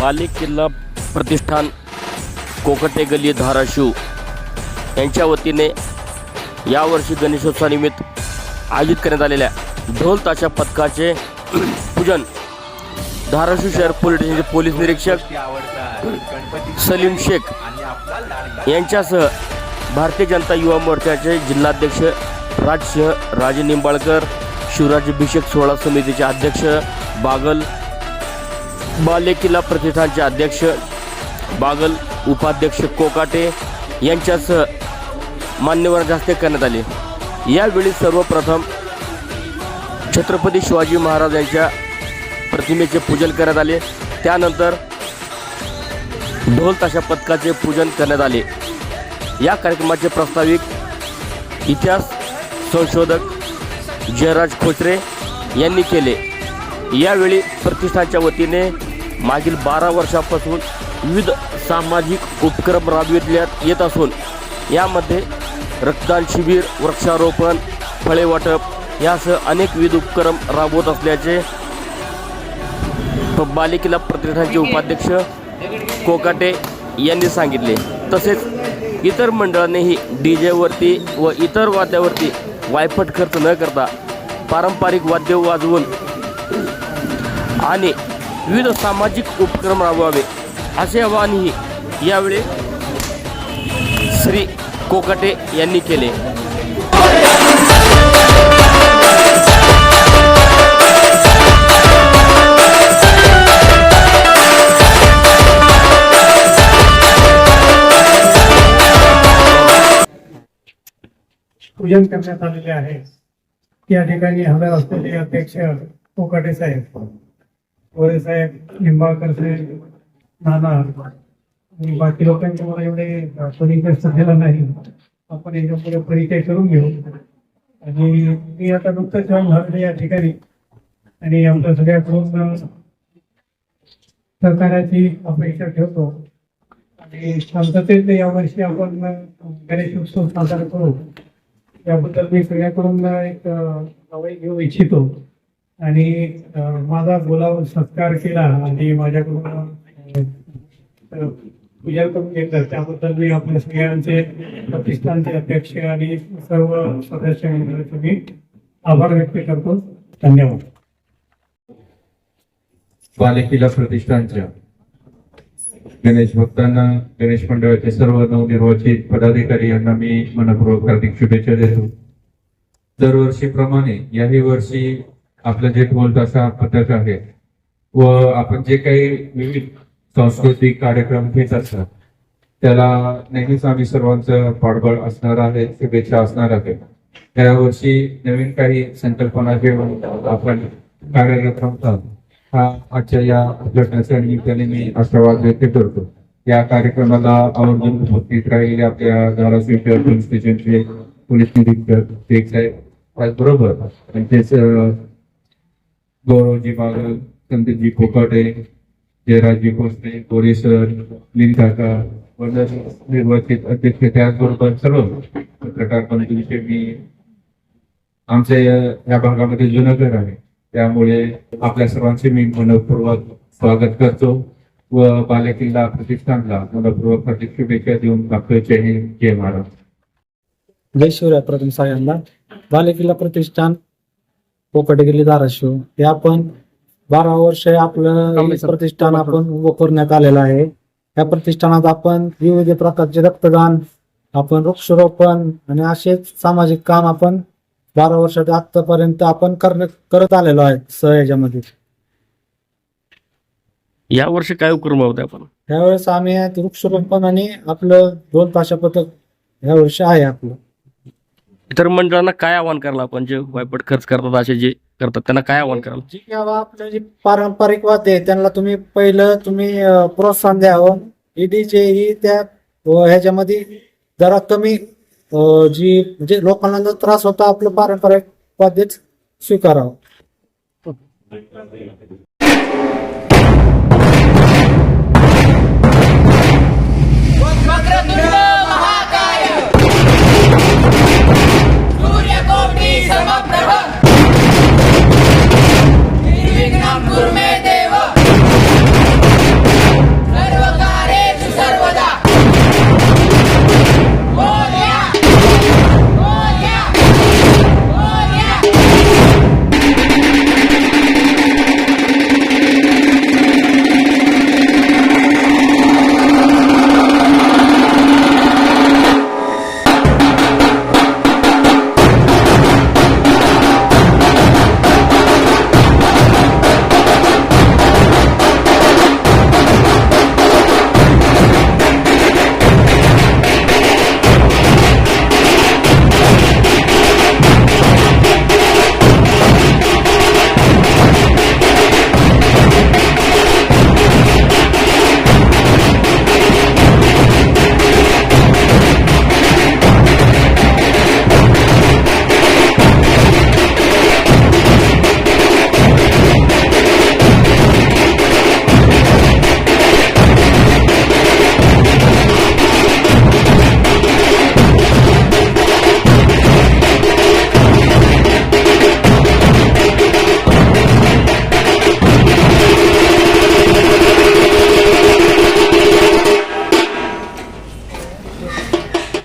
बाले किल्ला प्रतिष्ठान कोकटे गली धाराशिव यांच्या वतीने यावर्षी गणेशोत्सवानिमित्त आयोजित करण्यात आलेल्या ढोल ताशा पथकाचे पूजन धाराशिव शहर पोलीस स्टेशनचे पोलीस निरीक्षक सलीम शेख यांच्यासह भारतीय जनता युवा मोर्चाचे जिल्हाध्यक्ष राजसिंह राजे निंबाळकर शिवराज अभिषेक सोहळा समितीचे अध्यक्ष बागल बाले किल्ला प्रतिष्ठानचे अध्यक्ष बागल उपाध्यक्ष कोकाटे यांच्यासह मान्यवरांच्या हस्ते करण्यात आले. यावेळी सर्वप्रथम छत्रपती शिवाजी महाराज यांच्या प्रतिमेचे पूजन करण्यात आले. त्यानंतर ढोल ताशा पथकाचे पूजन करण्यात आले. या कार्यक्रमाचे प्रास्ताविक इतिहास संशोधक जयराज खोचरे यांनी केले. यावेळी प्रतिष्ठानच्या वतीने मागील बारा वर्षापासून विविध सामाजिक उपक्रम राबविण्यात येत असून यामध्ये रक्तदान शिबिर वृक्षारोपण फळे वाटप यासह अनेक विविध उपक्रम राबवत असल्याचे बालिकेला प्रतिष्ठानचे उपाध्यक्ष कोकाटे यांनी सांगितले. तसेच इतर मंडळांनीही डी जेवरती व इतर वाद्यावरती वायफट खर्च न करता पारंपरिक वाद्य वाजवून आणि विविध सामाजिक उपक्रम राबवावे असे आवाहनही यावेळी श्री कोकटे यांनी केले. पूजन करण्यात आलेले आहे. या ठिकाणी हजर असलेले अध्यक्ष कोकाटे साहेब. गोरे साहेब निंबाळकर साहेब नाना आणि बाकी लोकांच्या मला एवढे परिचय सध्याला नाही. आपण याच्यापुढे परिचय करून घेऊ. आणि मी आता नुकतंच जॉईन या ठिकाणी. आणि आमच्या सगळ्याकडून सहकार्याची अपेक्षा ठेवतो. आणि शांततेत यावर्षी आपण गणेश उत्सव साजरा करू. याबद्दल मी सगळ्याकडून एक अं, नवाई घेऊ इच्छितो. आणि माझा बोलावर सत्कार केला आणि माझ्याकडून पूजा करून घेतलं. त्याबद्दल मी आपल्या सगळ्यांचे प्रतिष्ठानचे अध्यक्ष आणि सर्व सदस्य मंडळाचे मी आभार व्यक्त करतो. धन्यवाद. बालेकिला प्रतिष्ठानच्या गणेश भक्तांना गणेश मंडळाचे सर्व नवनिर्वाचित पदाधिकारी यांना मी मनपूर्वक हार्दिक शुभेच्छा देतो. दरवर्षीप्रमाणे याही वर्षी आपलं जे ढोल ताशा पथक आहे व आपण जे काही विविध सांस्कृतिक कार्यक्रम घेत असतात त्याला नेहमीच आम्ही सर्वांचं पाठबळ असणार आहे शुभेच्छा असणार आहे. यावर्षी नवीन काही संकल्पना घेऊन आपण कार्यरत राहतात हा आजच्या या घटनेच्या निमित्ताने मी आशावाद व्यक्त करतो. या कार्यक्रमाला आवर्जून उपस्थित राहिले आपल्या धाराशिव पोलीस स्टेशनचे पोलीस निरीक्षक शेख साहेब. त्याचबरोबर त्यांचे गौरवजी बागल संदीपजी कोकाटे जयराजजी भोसले गोरे सर लीन काका वर्धन निर्वाचित अध्यक्ष त्याचबरोबर सर्व पत्रकार बंधूंचे मी आमचे या भागामध्ये जुनं घर आहे. त्यामुळे आपल्या सर्वांचे मी मनपूर्वक स्वागत करतो व बालेकिल्ला प्रतिष्ठानला मनपूर्वक हार्दिक शुभेच्छा देऊन दाखवायचे जय जय महाराज जय शिवराय प्रथम सगळ्यांना बालेकिल्ला प्रतिष्ठान पोकट गेली धाराशिव. हे आपण बारा वर्ष आपलं प्रतिष्ठान आपण उभं करण्यात आलेलं आहे. या प्रतिष्ठानात आपण विविध प्रकारचे रक्तदान आपण वृक्षारोपण आणि असेच सामाजिक काम आपण बारा वर्षात आतापर्यंत आपण करत आलेलो आहे स याच्यामध्ये. यावर्षी काय उपक्रम होते आपण? त्यावेळेस आम्ही वृक्षारोपण आणि आपलं दोन ताशा पथक ह्या वर्षी आहे आपलं. इतर मंडळांना काय आवाहन करायला आपण? जे वायपट खर्च करतात असे जे करतात त्यांना काय आवाहन कराल जी किंवा आपलं जे पारंपरिक वाद्य आहे त्यांना तुम्ही पहिलं तुम्ही अं, प्रोत्साहन द्यावं ईडीचे हो. ही त्या अं, ह्याच्यामध्ये जरा कमी अं, जी म्हणजे लोकांना जो त्रास होता आपलं पारंपरिक वाद्यच स्वीकारावं.